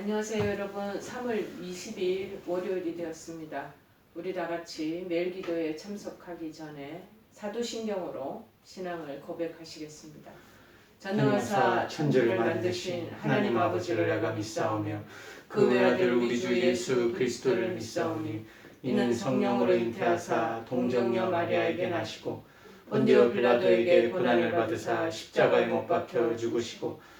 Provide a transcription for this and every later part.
안녕하세요 여러분 3월 20일 월요일이 되었습니다. 우리 다 같이 매일 기도에 참석하기 전에 사도신경으로 신앙을 고백하시겠습니다. 전능하사 천주를 만드신 하나님 아버지를 내가 믿사오며 그 외아들 우리 주 예수 그리스도를 믿사오니 이는 성령으로 잉태하사 동정녀 마리아에게 나시고 본디오 빌라도에게 고난을 받으사 십자가에 못 박혀 죽으시고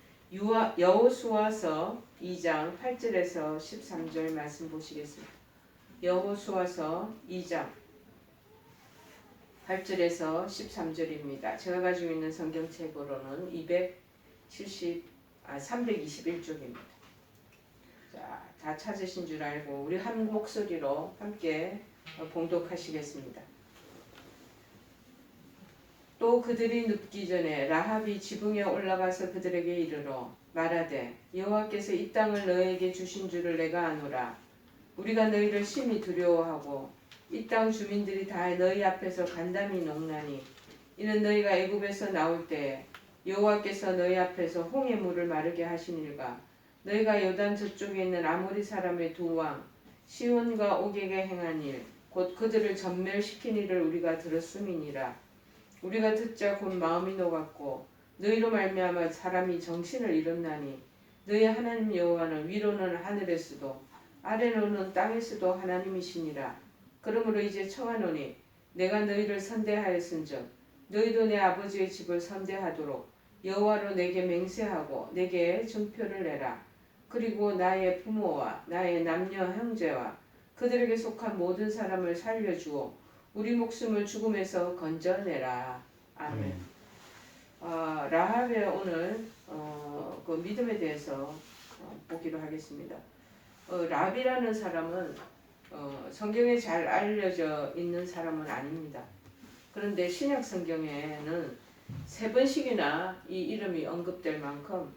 여호수아서 2장 8절에서 13절 말씀 보시겠습니다. 여호수아서 2장 8절에서 13절입니다. 제가 가지고 있는 성경책으로는 270 아, 321쪽입니다. 자, 다 찾으신 줄 알고 우리 한 목소리로 함께 어, 봉독하시겠습니다. 또 그들이 눕기 전에 라합이 지붕에 올라가서 그들에게 이르러 말하되 여호와께서 이 땅을 너에게 주신 줄을 내가 아노라. 우리가 너희를 심히 두려워하고 이 땅 주민들이 다 너희 앞에서 간담이 농나니 이는 너희가 애굽에서 나올 때에 여호와께서 너희 앞에서 홍해 물을 마르게 하시니가 너희가 요단 저쪽에 있는 아모리 사람의 두 왕 시온과 옥에게 행한 일 곧 그들을 전멸시킨 일을 우리가 들었음이니라 우리가 듣자 곧 마음이 녹았고 너희로 말미암아 사람이 정신을 잃었나니 너희 하나님 여호와는 위로는 하늘에서도 아래로는 땅에서도 하나님이시니라. 그러므로 이제 청하노니 내가 너희를 선대하였은즉 너희도 내 아버지의 집을 선대하도록 여호와로 내게 맹세하고 내게 증표를 내라. 그리고 나의 부모와 나의 남녀 형제와 그들에게 속한 모든 사람을 살려주어 우리 목숨을 죽음에서 건져내라. 아멘. 어, 라합의 오늘 어, 그 믿음에 대해서 어, 보기로 하겠습니다. 어, 라합이라는 사람은 어, 성경에 잘 알려져 있는 사람은 아닙니다. 그런데 신약 성경에는 세 번씩이나 이 이름이 언급될 만큼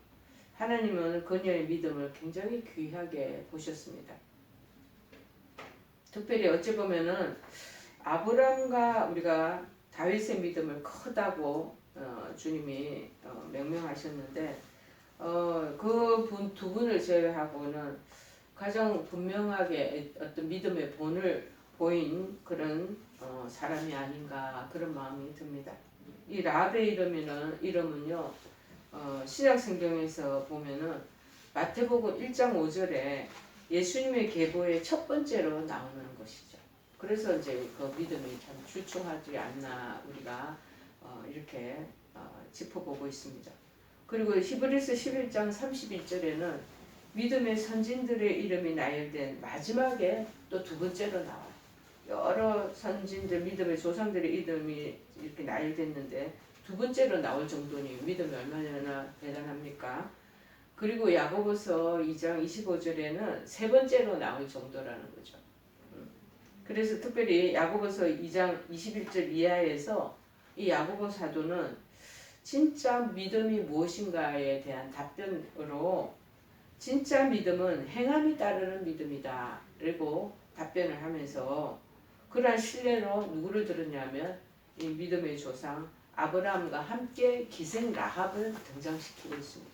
하나님은 그녀의 믿음을 굉장히 귀하게 보셨습니다. 특별히 어찌 보면은 아브람과 우리가 다윗의 믿음을 크다고 어, 주님이 어, 명명하셨는데 어, 그분 두 분을 제외하고는 가장 분명하게 어떤 믿음의 본을 보인 그런 어, 사람이 아닌가 그런 마음이 듭니다. 이 라베 이름이는 이름은요 어, 신약 성경에서 보면은 마태복음 1장 5절에 예수님의 계보의 첫 번째로 나오는. 그래서 이제 그 믿음이 참 출중하지 않나 우리가 어, 이렇게 어, 짚어보고 있습니다. 그리고 히브리서 11장 31절에는 믿음의 선진들의 이름이 나열된 마지막에 또 두 번째로 나와요. 여러 선진들 믿음의 조상들의 이름이 이렇게 나열됐는데 두 번째로 나올 정도니 믿음이 얼마나 대단합니까? 그리고 야고보서 2장 25절에는 세 번째로 나올 정도라는 거죠. 음. 그래서 특별히 야고보서 2장 21절 이하에서 이 야고보 사도는 진짜 믿음이 무엇인가에 대한 답변으로 진짜 믿음은 행함이 따르는 믿음이다. 그리고 답변을 하면서 그러한 신뢰로 누구를 들었냐면 이 믿음의 조상 아브라함과 함께 기생 라합을 등장시키고 있습니다.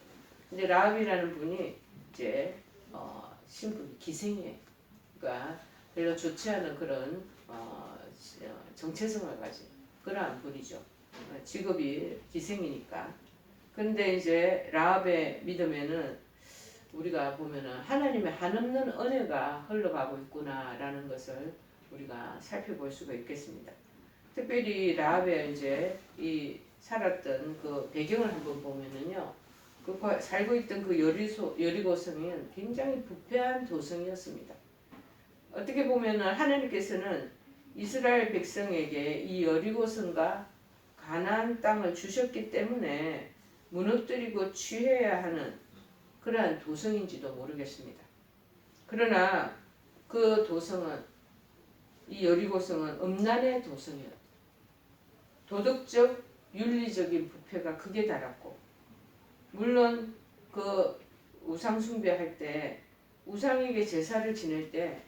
근데 라합이라는 분이 이제 어, 신분 기생이에 좋지 않은 그런 어, 정체성을 가진 그러한 분이죠. 어, 직업이 기생이니까. 그런데 이제 라합의 믿음에는 우리가 보면은 하나님의 한없는 은혜가 흘러가고 있구나라는 것을 우리가 살펴볼 수가 있겠습니다. 특별히 라합의 이제 이 살았던 그 배경을 한번 보면은요. 그 살고 있던 그 여리소, 여리고성은 굉장히 부패한 도성이었습니다. 어떻게 보면은 하나님께서는 이스라엘 백성에게 이 여리고성과 가나안 땅을 주셨기 때문에 무너뜨리고 취해야 하는 그러한 도성인지도 모르겠습니다. 그러나 그 도성은 이 여리고성은 음란의 도성이었다. 도덕적 윤리적인 부패가 극에 달았고 물론 그 우상 숭배할 때 우상에게 제사를 지낼 때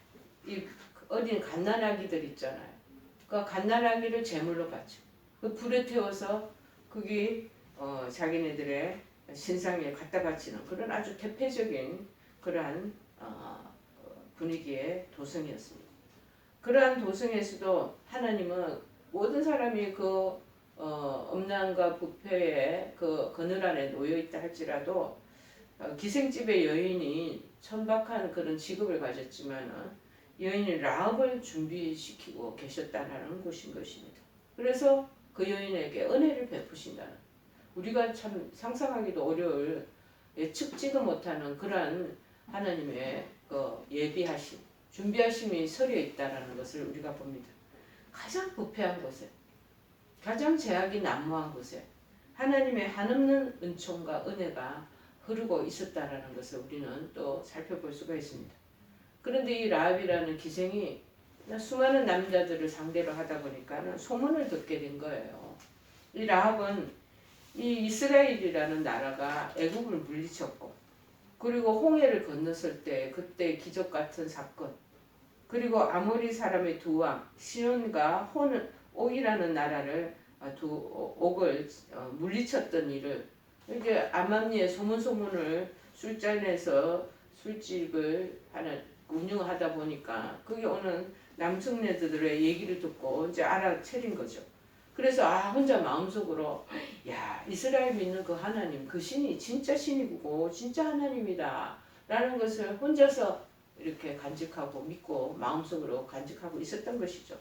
이 어린 갓난아기들 있잖아요. 그 갓난아기를 제물로 바쳐. 그 불에 태워서 거기 어, 자기네들의 신상에 갖다 바치는 그런 아주 대표적인 그러한 어, 분위기의 도성이었습니다. 그러한 도성에서도 하나님은 모든 사람이 그 어, 음란과 부패의 그 그늘 안에 놓여 있다 할지라도 어, 기생집의 여인이 천박한 그런 직업을 가졌지만은 여인이 라합을 준비시키고 계셨다는 것인 것입니다. 그래서 그 여인에게 은혜를 베푸신다는 우리가 참 상상하기도 어려울 예측지도 못하는 그러한 하나님의 그 예비하심, 준비하심이 서려 있다라는 것을 우리가 봅니다. 가장 부패한 곳에, 가장 제약이 난무한 곳에 하나님의 한없는 은총과 은혜가 흐르고 있었다라는 것을 우리는 또 살펴볼 수가 있습니다. 그런데 이 라합이라는 기생이 수많은 남자들을 상대로 하다 보니까는 소문을 듣게 된 거예요. 이 라합은 이 이스라엘이라는 나라가 애국을 물리쳤고 그리고 홍해를 건넜을 때 그때 기적 같은 사건 그리고 아모리 사람의 두 왕 시온과 혼 옥이라는 나라를 아, 두 옥을 어, 물리쳤던 일을 이게 아맘리의 소문 소문을 술잔에서 술집을 하는 운영하다 보니까 거기 오는 남청네들의 얘기를 듣고 이제 알아차린 거죠. 그래서 아 혼자 마음속으로 야 이스라엘 믿는 그 하나님 그 신이 진짜 신이고 진짜 하나님이다 라는 것을 혼자서 이렇게 간직하고 믿고 마음속으로 간직하고 있었던 것이죠.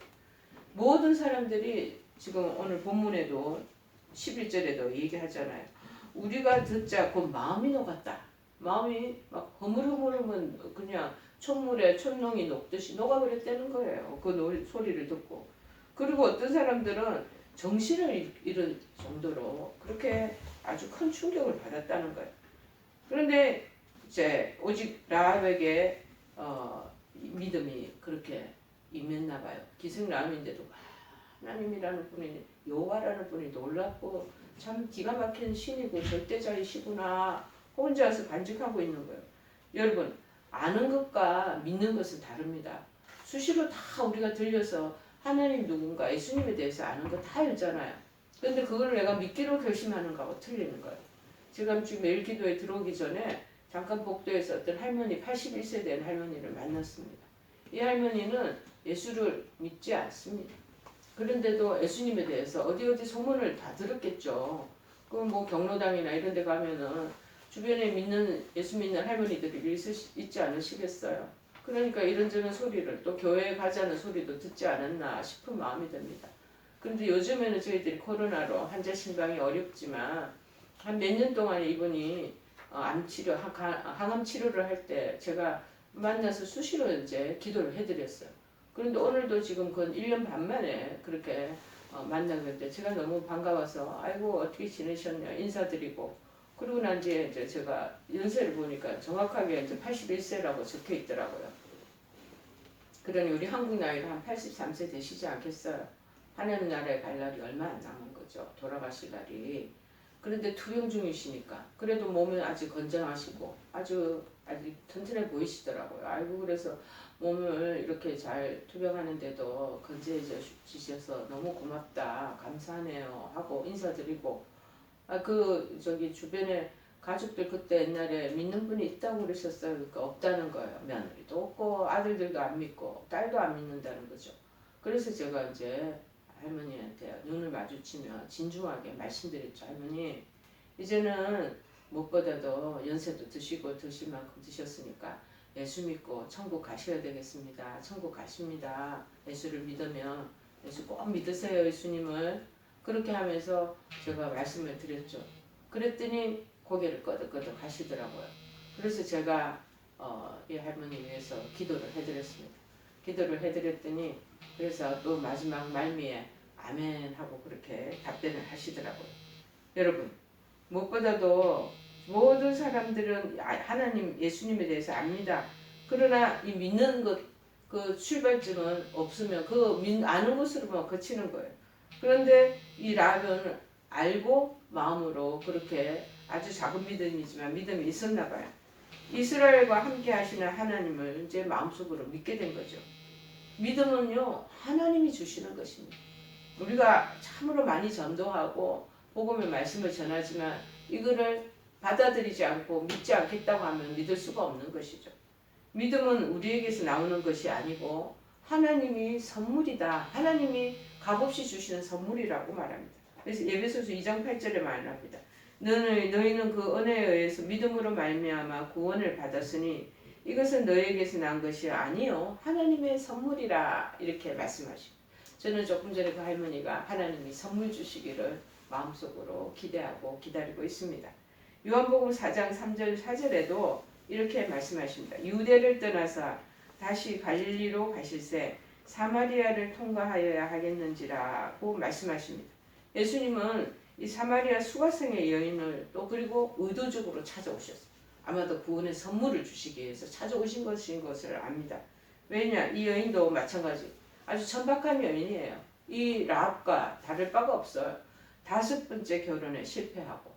모든 사람들이 지금 오늘 본문에도 11절에도 얘기하잖아요. 우리가 듣자 곧 마음이 녹았다. 마음이 막 허물허물하면 그냥 촛물에 촛농이 녹듯이 녹아버렸다는 거예요. 그 노, 소리를 듣고. 그리고 어떤 사람들은 정신을 잃은 정도로 그렇게 아주 큰 충격을 받았다는 거예요. 그런데 이제 오직 라합에게 어, 믿음이 그렇게 임했나 봐요. 기승 라함인데도 하나님이라는 분이 여호와라는 분이 놀랍고 참 기가 막힌 신이고 절대자이시구나 혼자서 간직하고 있는 거예요. 여러분 아는 것과 믿는 것은 다릅니다. 수시로 다 우리가 들려서 하나님 누군가 예수님에 대해서 아는 거 다 알잖아요. 근데 그걸 내가 믿기로 결심하는 거하고 틀리는 거예요. 제가 지금 매일 기도에 들어오기 전에 잠깐 복도에서 어떤 할머니 81세 된 할머니를 만났습니다. 이 할머니는 예수를 믿지 않습니다. 그런데도 예수님에 대해서 어디 어디 소문을 다 들었겠죠. 그뭐 경로당이나 이런 데 가면은 주변에 믿는 예수 믿는 할머니들이 있, 있지 않으시겠어요. 그러니까 이런저런 소리를 또 교회에 가자는 소리도 듣지 않았나 싶은 마음이 듭니다. 그런데 요즘에는 저희들이 코로나로 환자 신방이 어렵지만 한 몇 년 동안 이분이 어, 암 치료, 항암 치료를 할 때 제가 만나서 수시로 이제 기도를 해드렸어요. 그런데 오늘도 지금 그 1년 반 만에 그렇게 어, 만났는데 제가 너무 반가워서 아이고 어떻게 지내셨냐 인사드리고 그러고 난 뒤에 이제 제가 연세를 보니까 정확하게 이제 81세라고 적혀 있더라고요. 그러니 우리 한국 나이로 한 83세 되시지 않겠어요? 하나님 나라에 갈 날이 얼마 안 남은 거죠. 돌아가실 날이. 그런데 투병 중이시니까 그래도 몸은 아직 건장하시고 아주 아직 튼튼해 보이시더라고요. 아이고 그래서 몸을 이렇게 잘 투병하는데도 건재해 주셔서 너무 고맙다 감사하네요 하고 인사드리고 아, 그 저기 주변에 가족들 그때 옛날에 믿는 분이 있다고 그러셨어요. 그러니까 없다는 거예요. 며느리도 없고 아들들도 안 믿고 딸도 안 믿는다는 거죠. 그래서 제가 이제 할머니한테 눈을 마주치며 진중하게 말씀드렸죠. 할머니 이제는 무엇보다도 연세도 드시고 드실 만큼 드셨으니까 예수 믿고 천국 가셔야 되겠습니다. 천국 가십니다. 예수를 믿으면 예수 꼭 믿으세요. 예수님을 그렇게 하면서 제가 말씀을 드렸죠. 그랬더니 고개를 끄덕끄덕 하시더라고요. 그래서 제가 어, 이 할머니 위해서 기도를 해드렸습니다. 기도를 해드렸더니 그래서 또 마지막 말미에 아멘 하고 그렇게 답변을 하시더라고요. 여러분 무엇보다도 모든 사람들은 아, 하나님 예수님에 대해서 압니다. 그러나 이 믿는 것, 그 출발점은 없으면 그 믿, 아는 것으로만 거치는 거예요. 그런데 이 라합은 알고 마음으로 그렇게 아주 작은 믿음이지만 믿음이 있었나 봐요. 이스라엘과 함께 하시는 하나님을 이제 마음속으로 믿게 된 거죠. 믿음은요, 하나님이 주시는 것입니다. 우리가 참으로 많이 전도하고 복음의 말씀을 전하지만 이거를 받아들이지 않고 믿지 않겠다고 하면 믿을 수가 없는 것이죠. 믿음은 우리에게서 나오는 것이 아니고 하나님이 선물이다. 하나님이 값없이 주시는 선물이라고 말합니다. 그래서 예배소서 2장 8절에 말합니다. 너는 너희는 그 은혜에 의해서 믿음으로 말미암아 구원을 받았으니 이것은 너희에게서 난 것이 아니요 하나님의 선물이라 이렇게 말씀하십니다. 저는 조금 전에 그 할머니가 하나님이 선물 주시기를 마음속으로 기대하고 기다리고 있습니다. 요한복음 4장 3절 4절에도 이렇게 말씀하십니다. 유대를 떠나서 다시 갈릴리로 가실새 사마리아를 통과하여야 하겠는지라고 말씀하십니다. 예수님은 이 사마리아 수가성의 여인을 또 그리고 의도적으로 찾아오셨어요. 아마도 구원의 선물을 주시기 위해서 찾아오신 것인 것을 압니다. 왜냐 이 여인도 마찬가지 아주 천박한 여인이에요. 이 라합과 다를 바가 없어요. 다섯 번째 결혼에 실패하고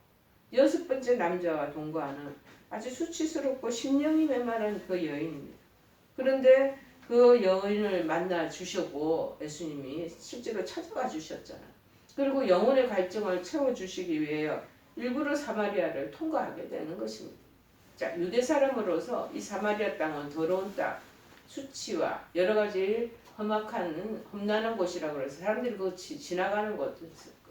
여섯 번째 남자와 동거하는 아주 수치스럽고 심령이 메마른 그 여인입니다. 그런데 그 여인을 만나 주셨고 예수님이 실제로 찾아가 주셨잖아요. 그리고 영혼의 갈증을 채워 주시기 위해 일부러 사마리아를 통과하게 되는 것입니다. 자, 유대 사람으로서 이 사마리아 땅은 더러운 땅, 수치와 여러 가지 험악한 험난한 곳이라고 그래서 사람들이 그 지- 지나가는 곳,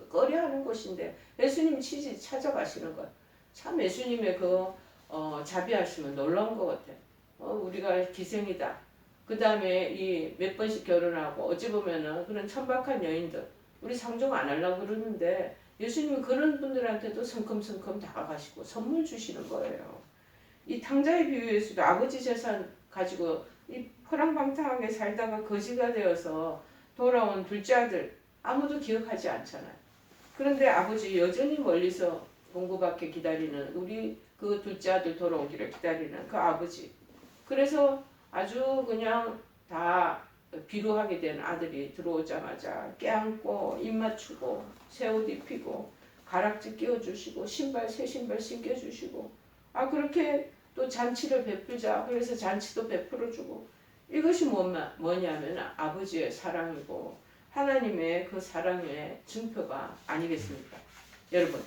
꺼려하는 곳인데 예수님 치지 찾아가시는 것. 참 예수님의 그 어, 자비하시면 놀라운 것 같아요. 어, 우리가 기생이다. 그 다음에 이 몇 번씩 결혼하고 어찌 보면은 그런 천박한 여인들 우리 상종 안 하려고 그러는데 예수님은 그런 분들한테도 성큼성큼 다가가시고 선물 주시는 거예요. 이 탕자의 비유에서도 아버지 재산 가지고 이 허랑방탕하게 살다가 거지가 되어서 돌아온 둘째 아들 아무도 기억하지 않잖아요. 그런데 아버지 여전히 멀리서 공부받게 기다리는 우리 그 둘째 아들 돌아오기를 기다리는 그 아버지. 그래서 아주 그냥 다 비루하게 된 아들이 들어오자마자 깨안고 입 맞추고 새 옷 입히고 가락지 끼워주시고 신발 새 신발 신겨주시고. 아 그렇게 또 잔치를 베풀자. 그래서 잔치도 베풀어주고. 이것이 뭐냐, 뭐냐면 아버지의 사랑이고 하나님의 그 사랑의 증표가 아니겠습니까? 여러분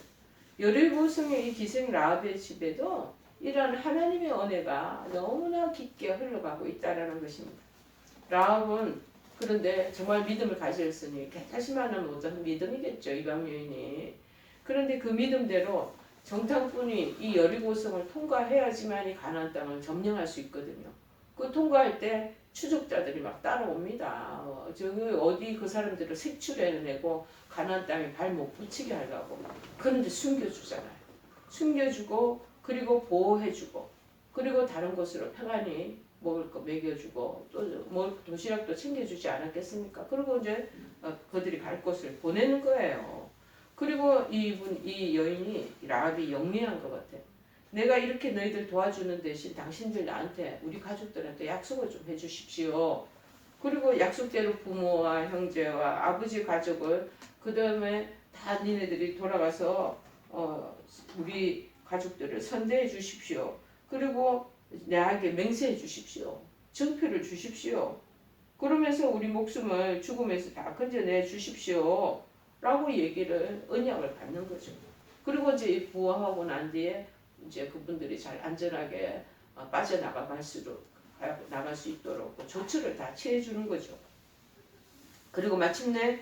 여리고성의 이 기생 라합의 집에도 이런 하나님의 은혜가 너무나 깊게 흘러가고 있다라는 것입니다. 라합은 그런데 정말 믿음을 가졌으니 개타시만한 모든 믿음이겠죠 이방 여인이. 그런데 그 믿음대로 정탐꾼이 이 여리고성을 통과해야지만 이 가나안 땅을 점령할 수 있거든요. 그 통과할 때 추적자들이 막 따라옵니다. 어, 저기 어디 그 사람들을 색출해내고 가나안 땅에 발 못 붙이게 하려고. 그런데 숨겨주잖아요. 숨겨주고 그리고 보호해주고 그리고 다른 곳으로 평안히 먹을 거 먹여주고 또뭐 도시락도 챙겨주지 않았겠습니까? 그리고 이제 어, 그들이 갈 곳을 보내는 거예요. 그리고 이분 이 여인이 라합이 영리한 것 같아. 내가 이렇게 너희들 도와주는 대신 당신들 나한테 우리 가족들한테 약속을 좀 해주십시오. 그리고 약속대로 부모와 형제와 아버지 가족을 그 다음에 다 니네들이 돌아가서 어, 우리 가족들을 선대해 주십시오. 그리고 나에게 맹세해 주십시오. 증표를 주십시오. 그러면서 우리 목숨을 죽음에서 다 건져내 주십시오. 라고 얘기를 언약을 받는 거죠. 그리고 이제 부화하고 난 뒤에 이제 그분들이 잘 안전하게 어, 빠져나갈 수 나갈 수 있도록 그 조처를 다 취해 주는 거죠. 그리고 마침내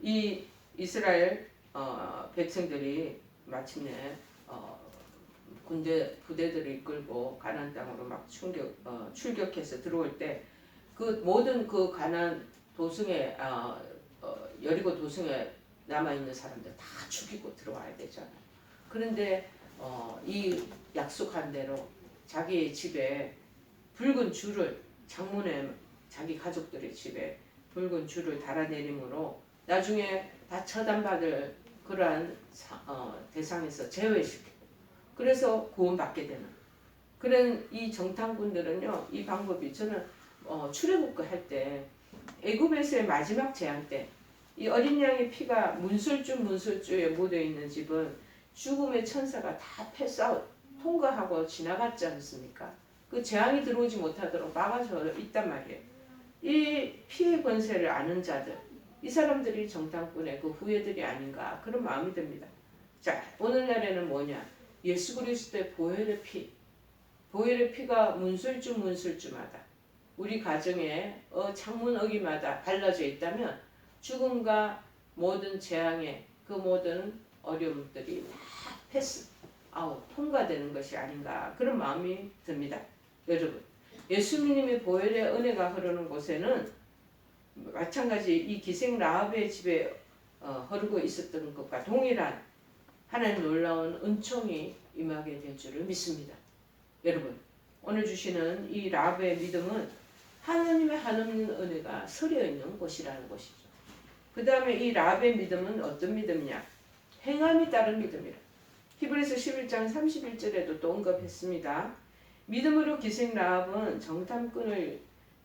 이 이스라엘 어, 백성들이 마침내 어, 군대 부대들을 이끌고 가나안 땅으로 막 충격 어, 출격해서 들어올 때 그 모든 그 가나안 도성에 어, 어, 여리고 도성에 남아 있는 사람들 다 죽이고 들어와야 되잖아요. 그런데 어, 이 약속한 대로 자기의 집에 붉은 줄을 창문에 자기 가족들의 집에 붉은 줄을 달아내림으로 나중에 다 처단받을 그러한 사- 어, 대상에서 제외시키고 그래서 구원받게 되는 그런 이 정탐꾼들은요, 이 방법이 저는 어, 출애굽기 할때 애굽에서의 마지막 재앙 때 이 어린 양의 피가 문설주 문설주에 묻어 있는 집은 죽음의 천사가 다 패싸 통과하고 지나갔지 않습니까? 그 재앙이 들어오지 못하도록 막아져 있단 말이에요. 이 피의 권세를 아는 자들, 이 사람들이 정탐꾼의 그 후예들이 아닌가 그런 마음이 듭니다. 자, 오늘날에는 뭐냐? 예수 그리스도의 보혈의 피, 보혈의 피가 문술주 문술주마다 우리 가정에 어, 창문 어기마다 발라져 있다면 죽음과 모든 재앙의 그 모든 어려움들이 다 패스 아웃 통과되는 것이 아닌가 그런 마음이 듭니다. 여러분 예수님의 보혈의 은혜가 흐르는 곳에는 마찬가지 이 기생 라합의 집에 어, 흐르고 있었던 것과 동일한 하나님 놀라운 은총이 임하게 될 줄을 믿습니다. 여러분 오늘 주시는 이 라합의 믿음은 하나님의 한없는 은혜가 서려 있는 곳이라는 것이죠. 그 다음에 이 라합의 믿음은 어떤 믿음이냐? 행함이 따른 믿음이라. 히브리서 11장 31절에도 또 언급했습니다. 믿음으로 기생 라합은 정탐꾼을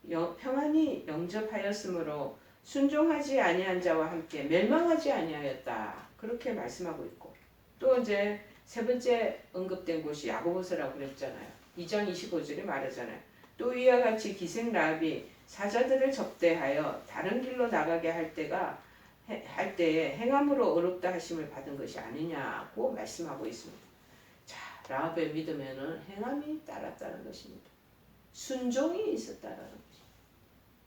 영, 평안히 영접하였으므로 순종하지 아니한 자와 함께 멸망하지 아니하였다. 그렇게 말씀하고 있고 또 이제 세 번째 언급된 곳이 야고보서라고 그랬잖아요. 2장 25절에 말하잖아요. 또 이와 같이 기생 라합이 사자들을 접대하여 다른 길로 나가게 할 때가 할 때에 행함으로 어렵다 하심을 받은 것이 아니냐고 말씀하고 있습니다. 자, 라합의 믿음에는 행함이 따랐다는 것입니다. 순종이 있었다는 것입니다.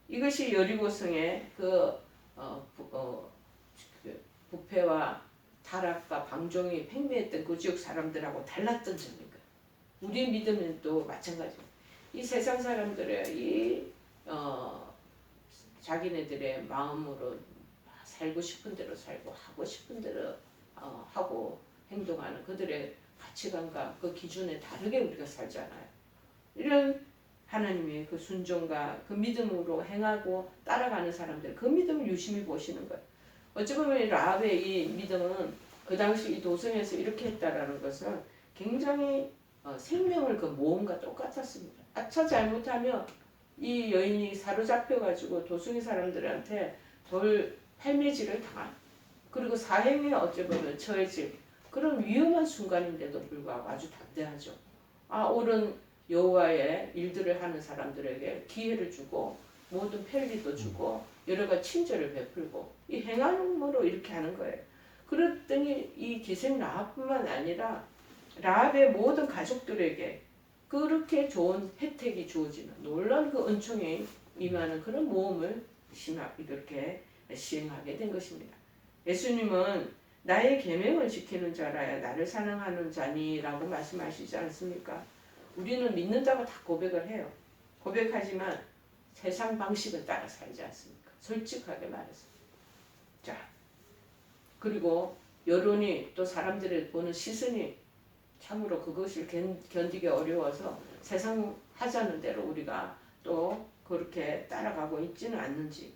이것이 여리고성의 그 어, 부, 어, 그 부패와 타락과 방종이 팽배했던 그 지역 사람들하고 달랐던 거예요. 우리의 믿음은 또 마찬가지입니다. 이 세상 사람들의 이 어, 자기네들의 마음으로 살고 싶은 대로 살고 하고 싶은 대로 어, 하고 행동하는 그들의 가치관과 그 기준에 다르게 우리가 살잖아요. 이런 하나님의 그 순종과 그 믿음으로 행하고 따라가는 사람들 그 믿음을 유심히 보시는 거예요. 어찌 보면 라합의 이 믿음은 그 당시 이 도성에서 이렇게 했다라는 것은 굉장히 어, 생명을 그 모험과 똑같았습니다. 아차 잘못하면 이 여인이 사로잡혀 가지고 도승이 사람들한테 돌 팔매질을 당한 그리고 사행에 어찌 보면 처해질 그런 위험한 순간인데도 불구하고 아주 담대하죠. 아 옳은 여호와의 일들을 하는 사람들에게 기회를 주고 모든 편리도 주고 여러 가지 친절을 베풀고 이 행함으로 이렇게 하는 거예요. 그랬더니 이 기생 라합뿐만 아니라 라합의 모든 가족들에게 그렇게 좋은 혜택이 주어지는 놀라운 그 은총에 임하는 그런 모험을 이렇게 시행하게 된 것입니다. 예수님은 나의 계명을 지키는 자라야 나를 사랑하는 자니라고 말씀하시지 않습니까? 우리는 믿는다고 다 고백을 해요. 고백하지만 세상 방식을 따라 살지 않습니까? 솔직하게 말해서. 자, 그리고 여론이 또 사람들을 보는 시선이 참으로 그것을 견디기 어려워서 세상 하자는 대로 우리가 또 그렇게 따라가고 있지는 않는지.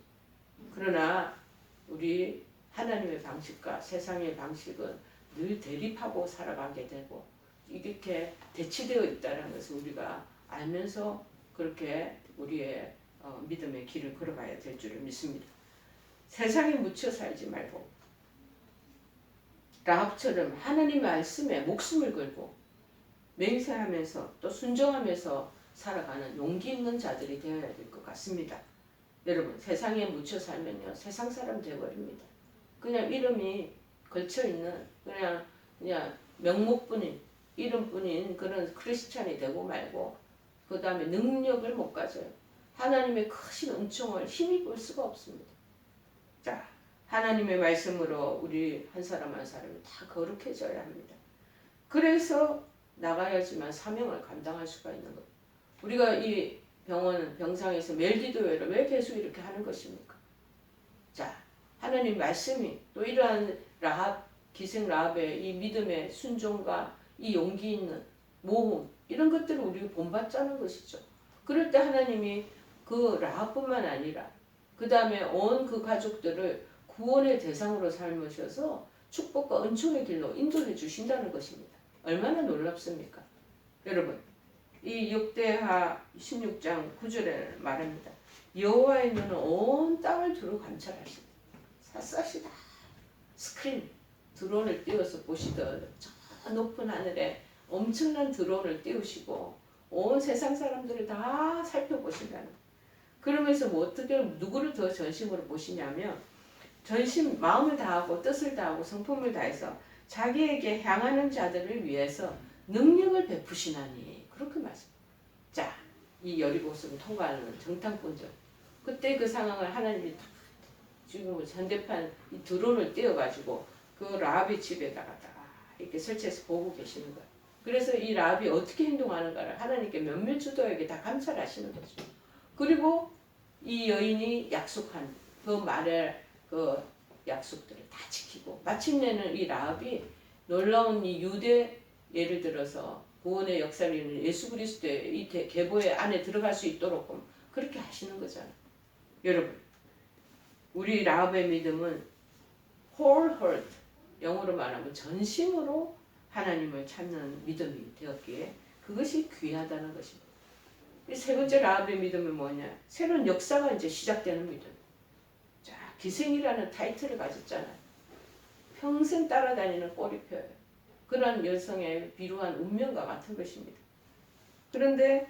그러나 우리 하나님의 방식과 세상의 방식은 늘 대립하고 살아가게 되고 이렇게 대치되어 있다는 것을 우리가 알면서 그렇게 우리의 어, 믿음의 길을 걸어가야 될 줄을 믿습니다. 세상에 묻혀 살지 말고 라합처럼 하나님 말씀에 목숨을 걸고 맹세하면서 또 순종하면서 살아가는 용기 있는 자들이 되어야 될 것 같습니다. 여러분 세상에 묻혀 살면요 세상 사람 되어버립니다. 그냥 이름이 걸쳐 있는 그냥 그냥 명목뿐인 이름뿐인 그런 크리스찬이 되고 말고 그 다음에 능력을 못 가져요. 하나님의 크신 은총을 힘입을 수가 없습니다. 자 하나님의 말씀으로 우리 한 사람 한 사람이 다 거룩해져야 합니다. 그래서 나가야지만 사명을 감당할 수가 있는 것. 우리가 이 병원 병상에서 멜기도회를 왜 계속 이렇게 하는 것입니까? 자, 하나님 말씀이 또 이러한 라합 기생 라합의 이 믿음의 순종과 이 용기 있는 모험 이런 것들을 우리가 본받자는 것이죠. 그럴 때 하나님이 그 라합뿐만 아니라 그 다음에 온 그 가족들을 구원의 대상으로 삼으셔서 축복과 은총의 길로 인도해 주신다는 것입니다. 얼마나 놀랍습니까? 여러분, 이 역대하 16장 9절에 말합니다. 여호와의 눈은 온 땅을 두루 관찰하시다. 샅샅이 다 스크린 드론을 띄워서 보시던 저 높은 하늘에 엄청난 드론을 띄우시고 온 세상 사람들을 다 살펴보신다는. 그러면서 뭐 어떻게 누구를 더 전심으로 보시냐면 전심 마음을 다하고 뜻을 다하고 성품을 다해서 자기에게 향하는 자들을 위해서 능력을 베푸시나니 그렇게 말씀. 자, 이 여리고성을 통과하는 정탐꾼들. 그때 그 상황을 하나님이 지금 현대판 이 드론을 띄워가지고 그 라합의 집에다가 다 이렇게 설치해서 보고 계시는 거예요. 그래서 이 라합이 어떻게 행동하는가를 하나님께 몇몇 주도에게 다 감찰하시는 거죠. 그리고 이 여인이 약속한 그 말을 그 약속들을 다 지키고 마침내는 이 라합이 놀라운 이 유대 예를 들어서 구원의 역사를 이루는 예수 그리스도의 이 대- 계보의 안에 들어갈 수 있도록 그렇게 하시는 거잖아요. 여러분, 우리 라합의 믿음은 whole heart, 영어로 말하면 전심으로 하나님을 찾는 믿음이 되었기에 그것이 귀하다는 것입니다. 이세 번째 라합의 믿음은 뭐냐? 새로운 역사가 이제 시작되는 믿음. 자, 기생이라는 타이틀을 가졌잖아요. 평생 따라다니는 꼬리표예요. 그런 여성의 비루한 운명과 같은 것입니다. 그런데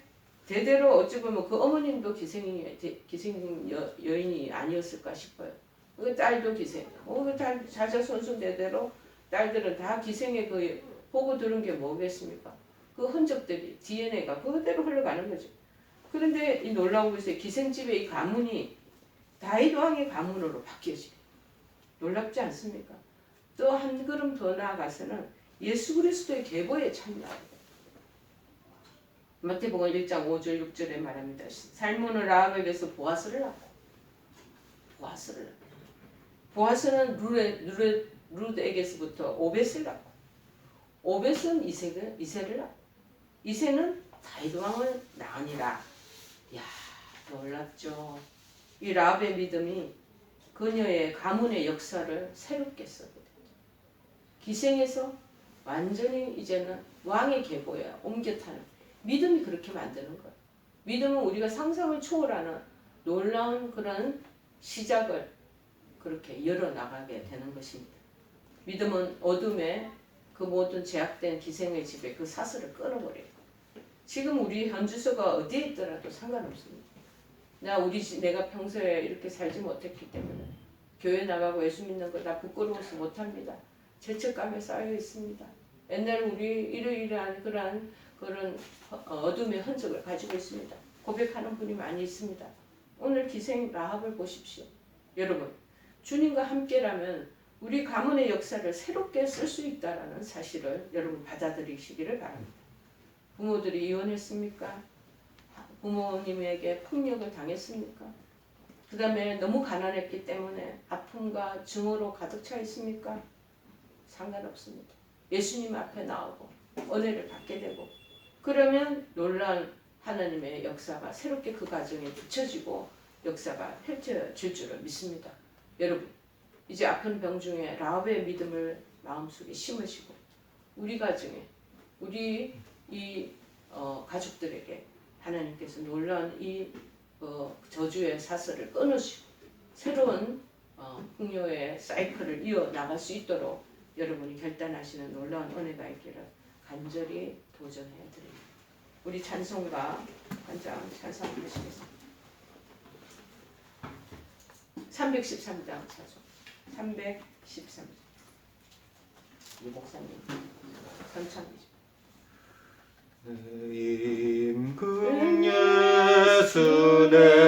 대대로 어찌 보면 그 어머님도 기생이 기생 여, 여인이 아니었을까 싶어요. 그 딸도 기생. 어, 그 딸, 자자손손 대대로 딸들은 다 기생의 그 보고 들은 게 뭐겠습니까? 그 흔적들이 DNA가 그대로 흘러가는 거죠. 그런데 이 놀라운 것이 기생집의 이 가문이 다윗 왕의 가문으로 바뀌어지고 놀랍지 않습니까? 또 한 걸음 더 나아가서는 예수 그리스도의 계보에 참여하고 마태복음 1장 5절 6절에 말합니다. 살몬은 라합에게서 보아스를 낳고 보아스를 낳고 보아스는 루레, 루레, 루드에게서부터 오벳을 낳고 오벳은 이세를, 이세를 낳고 이세는 다윗 왕을 낳으니라. 야 놀랍죠. 이 라합의 믿음이 그녀의 가문의 역사를 새롭게 써거든요. 기생에서 완전히 이제는 왕의 계보에 옮겨 타는 믿음이 그렇게 만드는 거예요. 믿음은 우리가 상상을 초월하는 놀라운 그런 시작을 그렇게 열어 나가게 되는 것입니다. 믿음은 어둠에 그 모든 제약된 기생의 집에 그 사슬을 끊어버려요. 지금 우리 현주소가 어디에 있더라도 상관없습니다. 나 우리 집 내가 평소에 이렇게 살지 못했기 때문에 교회 나가고 예수 믿는 거 나 부끄러워서 못합니다. 죄책감에 쌓여 있습니다. 옛날 우리 이러이러한 그러한 그런 어둠의 흔적을 가지고 있습니다. 고백하는 분이 많이 있습니다. 오늘 기생 라합을 보십시오. 여러분, 주님과 함께라면 우리 가문의 역사를 새롭게 쓸 수 있다라는 사실을 여러분 받아들이시기를 바랍니다. 부모들이 이혼했습니까? 부모님에게 폭력을 당했습니까? 그 다음에 너무 가난했기 때문에 아픔과 증오로 가득 차 있습니까? 상관없습니다. 예수님 앞에 나오고 은혜를 받게 되고 그러면 놀란 하나님의 역사가 새롭게 그 가정에 붙여지고 역사가 펼쳐질 줄을 믿습니다. 여러분 이제 아픈 병 중에 라합의 믿음을 마음속에 심으시고 우리 가정에 우리 이 어, 가족들에게 하나님께서 놀라운 이 어, 저주의 사슬을 끊으시고 새로운 어, 풍요의 사이클을 이어 나갈 수 있도록 여러분이 결단하시는 놀라운 은혜가 있기를 간절히 도전해 드립니다. 우리 찬송가 한장 찬송하시겠습니다. 313장 찬송. 313장. 이 목사님 선창이죠. 예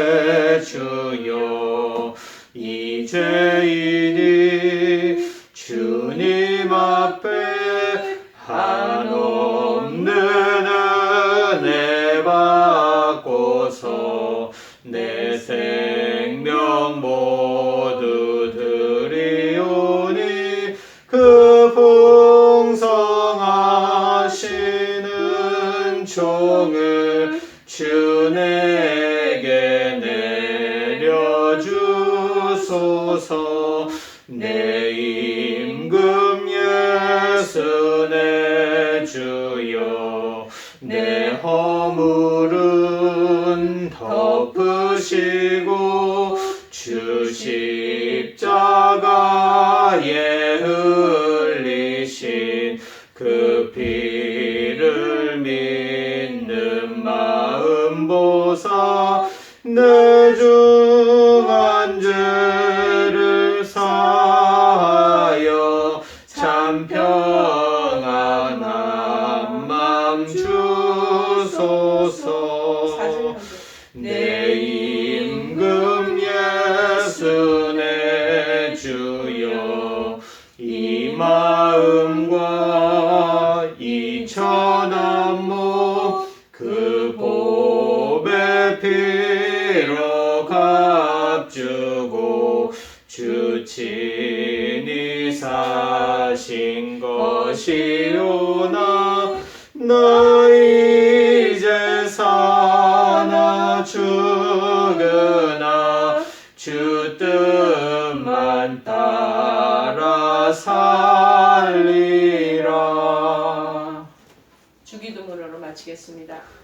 주 십자가에 흘 사신 것이오나 나 이제 사나 죽으나 주 뜻만 따라 살리라 주기도문으로 마치겠습니다.